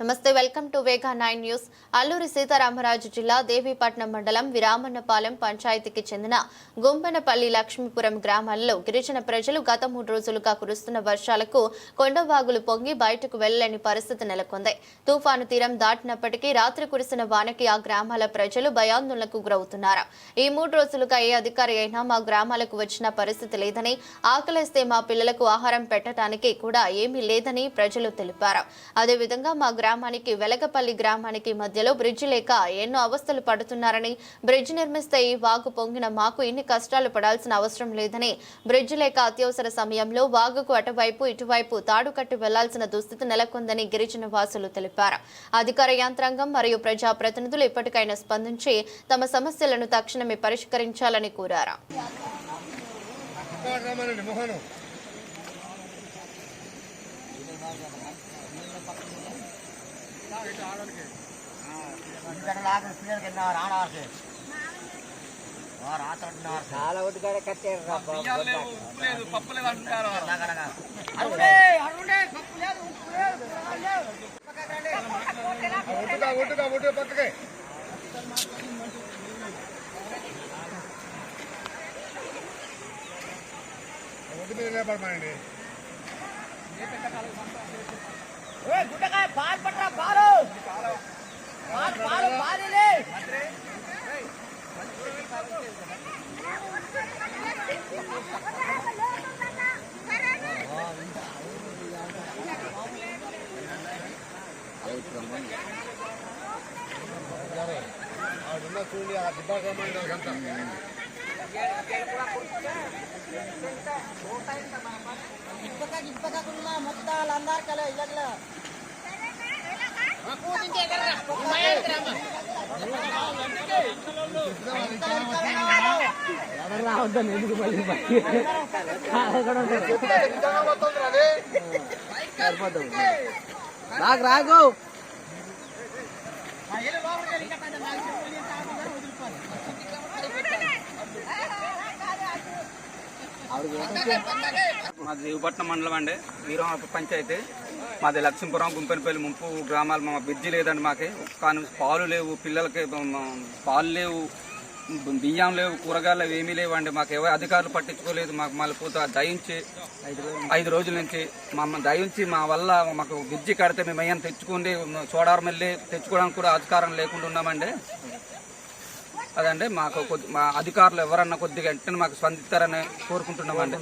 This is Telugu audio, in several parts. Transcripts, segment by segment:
నమస్తే welcome to Vega nine news. Alluri Sitaramaraju జిల్లా దేవీపట్నం మండలం విరామన్నపాలెం పంచాయతీకి చెందిన గుంపెనపల్లి లక్ష్మీపురం గ్రామాల్లో గిరిజన ప్రజలు గత మూడు రోజులుగా కురుస్తున్న వర్షాలకు కొండవాగులు పొంగి బయటకు వెళ్ళలేని పరిస్థితి నెలకొంది. తుఫాను తీరం దాటినప్పటికీ రాత్రి కురిసిన వానకి ఆ గ్రామాల ప్రజలు భయాందోళనకు గురవుతున్నారు. ఈ మూడు రోజులుగా ఏ అధికారి అయినా మా గ్రామాలకు వచ్చిన పరిస్థితి లేదని ఆకలిస్తే మా పిల్లలకు ఆహారం పెట్టడానికి కూడా ఏమీ లేదని ప్రజలు తెలిపారు. అదేవిధంగా మా గ్రామానికి వెలగపల్లి గ్రామానికి మధ్యలో బ్రిడ్జి లేక ఎన్నో అవస్థలు పడుతున్నారని బ్రిడ్జ్ నిర్మిస్తే ఈ వాగు పొంగిన మాకు ఇన్ని కష్టాలు పడాల్సిన అవసరం లేదని బ్రిడ్జి లేక అత్యవసర సమయంలో వాగుకు అటువైపు ఇటువైపు తాడు కట్టి వెళ్ళాల్సిన దుస్థితి నెలకొందని గిరిజన వాసులు తెలిపారు. అధికార యంత్రాంగం మరియు ప్రజాప్రతినిధులు ఇప్పటికైనా స్పందించి తమ సమస్యలను తక్షణమే పరిష్కరించాలని కోరారు. రమ్మనండి చాలా ఒడ్డుగానే కట్టారు రా బాబు. ఒట్టుగా ఒట్టుగా ఒట్టుగా పక్కకే ఒడ్డు మీద నిలబడమనండి ఆడున్న చూడండి ఆ దిబ్బా రమ్మండి అంతా రావద్దని ఎందుకు మళ్ళీ బయటికి? అక్కడ ఉంటారు. రావద్దని ఎందుకు అది సరిపోతుంది. రాకు రాకు మాది దేవపట్నం మండలం అండి. వీరం పంచాయతీ. మాది లక్ష్మీపురం గుంపెనపల్లి ముంపు గ్రామాలు. మా బ్రిడ్జి లేదండి మాకు. కానీ పాలు లేవు పిల్లలకి పాలు లేవు బియ్యం లేవు కూరగాయలు లేవు ఏమీ లేవండి. మాకు ఎవరు అధికారులు పట్టించుకోలేదు. మాకు మళ్ళీ పూత దయించి ఐదు రోజుల నుంచి మా దయించి మా వల్ల మాకు బ్రిడ్జి కడితే మేము అయ్యాన్ని తెచ్చుకుండి చోడారం వెళ్ళి తెచ్చుకోవడానికి కూడా అధికారం లేకుండా ఉన్నామండి. అదండి మాకు కొద్ది మా అధికారులు ఎవరన్నా కొద్దిగా వెంటనే మాకు స్పందిస్తారని కోరుకుంటున్నామండి.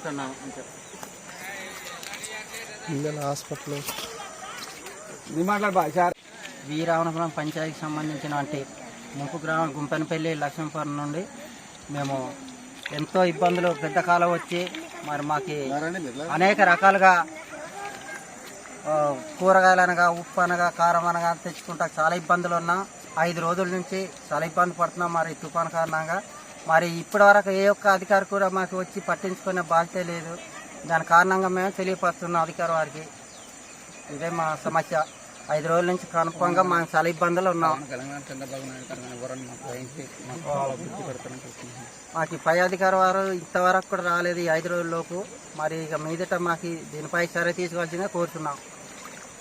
బాగా సార్. వీరావనపురం పంచాయతీకి సంబంధించినటువంటి ముంపు గ్రామం గుంపెనపల్లి లక్ష్మీపురం నుండి మేము ఎంతో ఇబ్బందులు పెద్ద కాలం వచ్చి మరి మాకు అనేక రకాలుగా కూరగాయలు అనగా ఉప్పు అనగా కారం అనగా తెచ్చుకుంటా చాలా ఇబ్బందులు ఉన్నాం. ఐదు రోజుల నుంచి చాలా ఇబ్బంది పడుతున్నాం మరి తుఫాను కారణంగా. మరి ఇప్పటి వరకు ఏ ఒక్క అధికారి కూడా మాకు వచ్చి పట్టించుకునే బాధ్యత లేదు. దాని కారణంగా మేము తెలియపరుస్తున్నాం అధికారి వారికి. ఇదే మా సమస్య. ఐదు రోజుల నుంచి కన్ఫామ్గా మేము చాలా ఇబ్బందులు ఉన్నాం. మాకు మాకు మాకు పై అధికారి వారు ఇంతవరకు కూడా రాలేదు ఈ ఐదు రోజుల్లోపు మరి ఇక మీదట మాకు దీనిపై చర్య తీసుకోవాల్సిందిగా కోరుతున్నాం.